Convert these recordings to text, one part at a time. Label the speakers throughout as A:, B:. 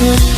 A: you.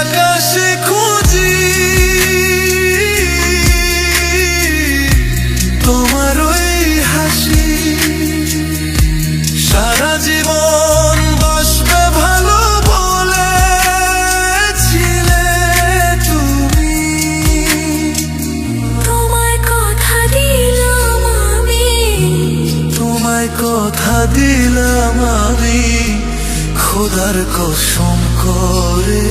A: আকাশে খুঁজি। তোমার ওই হাসি সারা জীবন বাসবে ভালো বলেছিলে তুমি।
B: তোমায় কথা দিলাম আমি।
A: তোমায় কথা দিলাম আমি। খোদার কসম
B: যদি